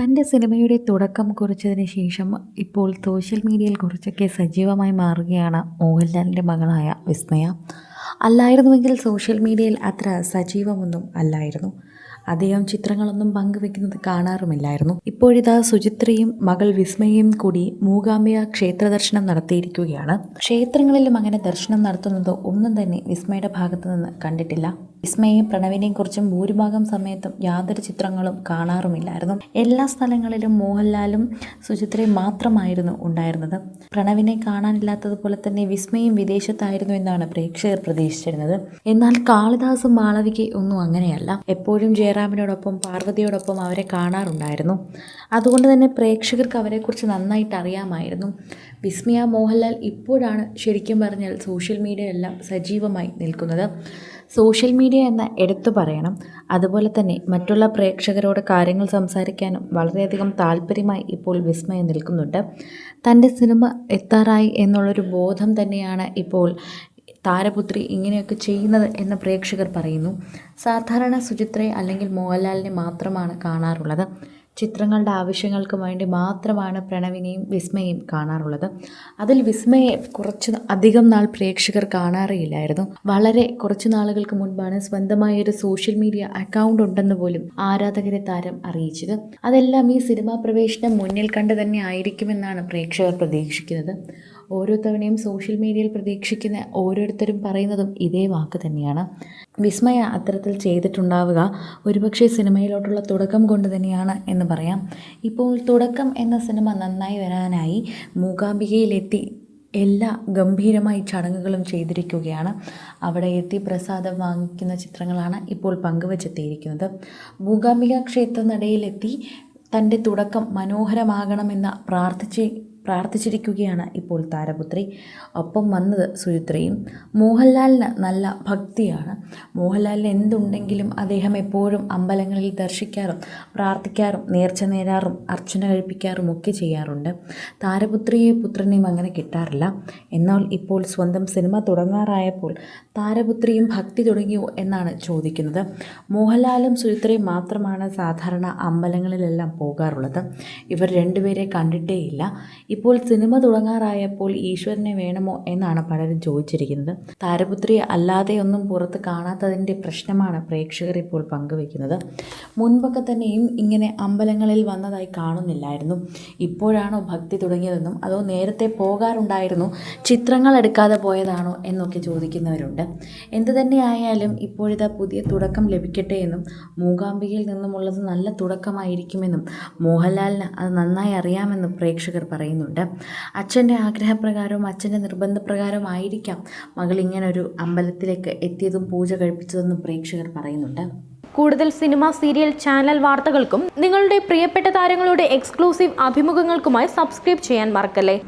തന്റെ സിനിമയുടെ തുടക്കം കുറിച്ചതിന് ശേഷം ഇപ്പോൾ സോഷ്യൽ മീഡിയയിൽ കുറച്ചൊക്കെ സജീവമായി മാറുകയാണ് മോഹൻലാലിന്റെ മകളായ വിസ്മയ. അല്ലായിരുന്നുവെങ്കിൽ സോഷ്യൽ മീഡിയയിൽ അത്ര സജീവമൊന്നും അല്ലായിരുന്നു. അധികം ചിത്രങ്ങളൊന്നും പങ്കുവെക്കുന്നത് കാണാറുമില്ലായിരുന്നു. ഇപ്പോഴിതാ സുചിത്രയും മകൾ വിസ്മയയും കൂടി മൂകാംബിക ക്ഷേത്ര ദർശനം നടത്തിയിരിക്കുകയാണ്. ക്ഷേത്രങ്ങളിലും അങ്ങനെ ദർശനം നടത്തുന്നത് ഒന്നും തന്നെ വിസ്മയുടെ ഭാഗത്തു നിന്ന് കണ്ടിട്ടില്ല. വിസ്മയെയും പ്രണവിനെയും കുറിച്ചും ഭൂരിഭാഗം സമയത്തും യാതൊരു ചിത്രങ്ങളും കാണാറുമില്ലായിരുന്നു. എല്ലാ സ്ഥലങ്ങളിലും മോഹൻലാലും സുചിത്രയും മാത്രമായിരുന്നു ഉണ്ടായിരുന്നത്. പ്രണവിനെ കാണാനില്ലാത്തതുപോലെ തന്നെ വിസ്മയും വിദേശത്തായിരുന്നു എന്നാണ് പ്രേക്ഷകർ പ്രതീക്ഷിച്ചിരുന്നത്. എന്നാൽ കാളിദാസും മാളവിക ഒന്നും അങ്ങനെയല്ല. എപ്പോഴും ജയറാമിനോടൊപ്പം പാർവതിയോടൊപ്പം അവരെ കാണാറുണ്ടായിരുന്നു. അതുകൊണ്ട് തന്നെ പ്രേക്ഷകർക്ക് അവരെക്കുറിച്ച് നന്നായിട്ട് അറിയാമായിരുന്നു. വിസ്മയ മോഹൻലാൽ ഇപ്പോഴാണ് ശരിക്കും പറഞ്ഞാൽ സോഷ്യൽ മീഡിയയെല്ലാം സജീവമായി നിൽക്കുന്നത്. സോഷ്യൽ മീഡിയ എന്ന് എടുത്തു പറയണം. അതുപോലെ തന്നെ മറ്റുള്ള പ്രേക്ഷകരോട് കാര്യങ്ങൾ സംസാരിക്കാനും വളരെയധികം താല്പര്യമായി ഇപ്പോൾ വിസ്മയം നിൽക്കുന്നുണ്ട്. തന്റെ സിനിമ എത്താറായി എന്നുള്ളൊരു ബോധം തന്നെയാണ് ഇപ്പോൾ താരപുത്രി ഇങ്ങനെയൊക്കെ ചെയ്യുന്നത് എന്ന് പ്രേക്ഷകർ പറയുന്നു. സാധാരണ സുചിത്രയെ അല്ലെങ്കിൽ മോഹൻലാലിനെ മാത്രമാണ് കാണാറുള്ളത്. ചിത്രങ്ങളുടെ ആവശ്യങ്ങൾക്ക് വേണ്ടി മാത്രമാണ് പ്രണവിനെയും വിസ്മയെയും കാണാറുള്ളത്. അതിൽ വിസ്മയെ കുറച്ച് അധികം നാൾ പ്രേക്ഷകർ കാണാറേയില്ലായിരുന്നു. വളരെ കുറച്ച് നാളുകൾക്ക് മുൻപാണ് സ്വന്തമായ ഒരു സോഷ്യൽ മീഡിയ അക്കൗണ്ട് ഉണ്ടെന്ന് പോലും ആരാധകരെ താരം അറിയിച്ചത്. അതെല്ലാം ഈ സിനിമാ പ്രവേശനം മുന്നിൽ കണ്ട് തന്നെ ആയിരിക്കുമെന്നാണ് പ്രേക്ഷകർ പ്രതീക്ഷിക്കുന്നത്. ഓരോ തവണയും സോഷ്യൽ മീഡിയയിൽ പ്രതീക്ഷിക്കുന്ന ഓരോരുത്തരും പറയുന്നതും ഇതേ വാക്ക് തന്നെയാണ്. വിസ്മയ അത്തരത്തിൽ ചെയ്തിട്ടുണ്ടാവുക ഒരുപക്ഷെ സിനിമയിലോട്ടുള്ള തുടക്കം കൊണ്ട് തന്നെയാണ് എന്ന് പറയാം. ഇപ്പോൾ തുടക്കം എന്ന സിനിമ നന്നായി വരാനായി മൂകാംബികയിലെത്തി എല്ലാ ഗംഭീരമായി ചടങ്ങുകളും ചെയ്തിരിക്കുകയാണ്. അവിടെ എത്തി പ്രസാദം വാങ്ങിക്കുന്ന ചിത്രങ്ങളാണ് ഇപ്പോൾ പങ്കുവച്ചെത്തിയിരിക്കുന്നത്. മൂകാംബിക ക്ഷേത്ര നടയിലെത്തി തന്റെ തുടക്കം മനോഹരമാകണമെന്ന് പ്രാർത്ഥിച്ച് പ്രാർത്ഥിച്ചിരിക്കുകയാണ് ഇപ്പോൾ താരപുത്രി. ഒപ്പം വന്നത് സുചിത്രയും. മോഹൻലാലിന് നല്ല ഭക്തിയാണ്. മോഹൻലാലിന് എന്തുണ്ടെങ്കിലും അദ്ദേഹം എപ്പോഴും അമ്പലങ്ങളിൽ ദർശിക്കാറും പ്രാർത്ഥിക്കാറും നേർച്ച നേരാറും അർച്ചന കഴിപ്പിക്കാറും ഒക്കെ ചെയ്യാറുണ്ട്. താരപുത്രിയെ പുത്രനെയും അങ്ങനെ കിട്ടാറില്ല. എന്നാൽ ഇപ്പോൾ സ്വന്തം സിനിമ തുടങ്ങാറായപ്പോൾ താരപുത്രിയും ഭക്തി തുടങ്ങിയോ എന്നാണ് ചോദിക്കുന്നത്. മോഹൻലാലും സുചിത്രയും മാത്രമാണ് സാധാരണ അമ്പലങ്ങളിലെല്ലാം പോകാറുള്ളത്. ഇവർ രണ്ടുപേരെ കണ്ടിട്ടേയില്ല. ഇപ്പോൾ സിനിമ തുടങ്ങാറായപ്പോൾ ഈശ്വരനെ വേണമോ എന്നാണ് പലരും ചോദിച്ചിരിക്കുന്നത്. താരപുത്രി അല്ലാതെ ഒന്നും പുറത്ത് കാണാത്തതിന്റെ പ്രശ്നമാണ് പ്രേക്ഷകർ ഇപ്പോൾ പങ്കുവെക്കുന്നത്. മുൻപൊക്കെ തന്നെയും ഇങ്ങനെ അമ്പലങ്ങളിൽ വന്നതായി കാണുന്നില്ലായിരുന്നു. ഇപ്പോഴാണോ ഭക്തി തുടങ്ങിയതെന്നും അതോ നേരത്തെ പോകാറുണ്ടായിരുന്നു ചിത്രങ്ങൾ എടുക്കാതെ പോയതാണോ എന്നൊക്കെ ചോദിക്കുന്നവരുണ്ട്. എന്തു തന്നെയായാലും ഇപ്പോഴിതാ പുതിയ തുടക്കം ലഭിക്കട്ടെ എന്നും മൂകാംബികയിൽ നിന്നുമുള്ളത് നല്ല തുടക്കമായിരിക്കുമെന്നും മോഹൻലാലിന് അത് നന്നായി അറിയാമെന്നും പ്രേക്ഷകർ പറയുന്നുണ്ട്. അച്ഛന്റെ ആഗ്രഹപ്രകാരവും അച്ഛന്റെ നിർബന്ധപ്രകാരവും ആയിരിക്കാം മകൾ ഇങ്ങനൊരു അമ്പലത്തിലേക്ക് എത്തിയതും പൂജ കഴിപ്പിച്ചതെന്നും പ്രേക്ഷകർ പറയുന്നുണ്ട്. കൂടുതൽ സിനിമ സീരിയൽ ചാനൽ വാർത്തകൾക്കും നിങ്ങളുടെ പ്രിയപ്പെട്ട താരങ്ങളുടെ എക്സ്ക്ലൂസീവ് അഭിമുഖങ്ങൾക്കുമായി സബ്സ്ക്രൈബ് ചെയ്യാൻ മറക്കല്ലേ?